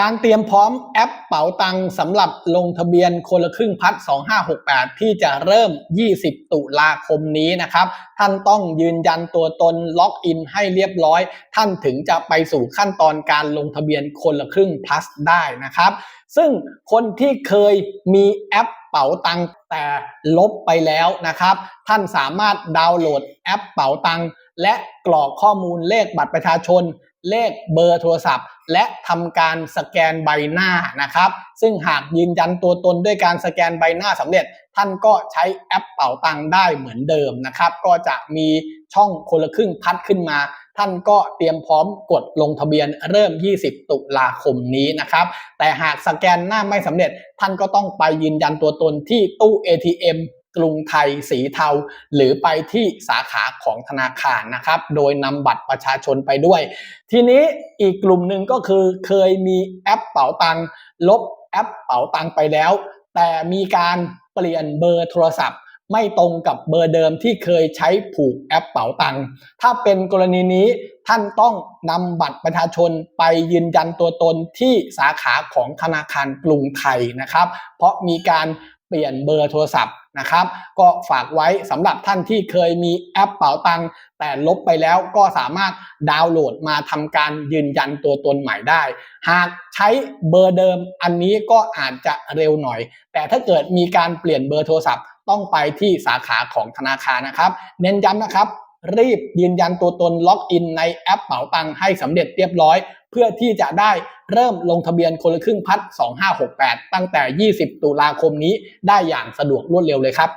การเตรียมพร้อมแอปเป๋าตังสำหรับลงทะเบียนคนละครึ่งพัด 2568 ที่จะเริ่ม 20 ตุลาคมนี้นะครับ ท่านต้องยืนยันตัวตนล็อกอินให้เรียบร้อย ท่านถึงจะไปสู่ขั้นตอนการลงทะเบียนคนละครึ่ง plus ได้นะครับ ซึ่งคนที่เคยมีแอปเป๋าตังแต่ลบไปแล้วนะครับ ท่านสามารถดาวน์โหลดแอปเป๋าตังและกรอกข้อมูลเลขบัตรประชาชน เลขเบอร์โทรศัพท์ และทำการสแกนใบหน้านะครับ ซึ่งหากยืนยันตัวตนด้วยการสแกนใบหน้าสำเร็จ ท่านก็ใช้แอปเป๋าตังค์ได้เหมือนเดิมนะครับ ก็จะมีช่องคนละครึ่งพัดขึ้นมา ท่านก็เตรียมพร้อมกดลงทะเบียนเริ่ม 20 ตุลาคมนี้นะครับ แต่หากสแกนหน้าไม่สำเร็จ ท่านก็ต้องไปยืนยันตัวตนที่ตู้ ATM กรุงไทยสีเทา หรือไปที่สาขาของธนาคารนะครับ โดยนำบัตรประชาชนไปด้วย ทีนี้อีกกลุ่มหนึ่งก็คือเคยมีแอปเป๋าตังลบแอปเป๋าตังไปแล้ว แต่มีการเปลี่ยนเบอร์โทรศัพท์ ไม่ตรงกับเบอร์เดิมที่เคยใช้ผูกแอปเป๋าตังถ้าเป็นกรณีนี้ท่านต้องนำบัตรประชาชนไปยืนยันตัวตนที่สาขาของธนาคารกรุงไทยนะครับ เพราะมีการ เปลี่ยนเบอร์โทรศัพท์นะครับ ก็ฝากไว้สำหรับท่านที่เคยมีแอปเป๋าตังแต่ลบไปแล้วก็สามารถดาวน์โหลดมาทำการยืนยันตัวตนใหม่ได้ หากใช้เบอร์เดิมอันนี้ก็อาจจะเร็วหน่อย แต่ถ้าเกิดมีการเปลี่ยนเบอร์โทรศัพท์ต้องไปที่สาขาของธนาคารนะครับ เน้นย้ำนะครับ รีบยืนยันตัวตนล็อกอินในแอปเป๋าตังให้สำเร็จเรียบร้อย เพื่อที่จะได้เริ่มลงทะเบียนคนละครึ่งพัด 2568 ตั้งแต่ 20 ตุลาคมนี้ได้อย่างสะดวกรวดเร็วเลยครับ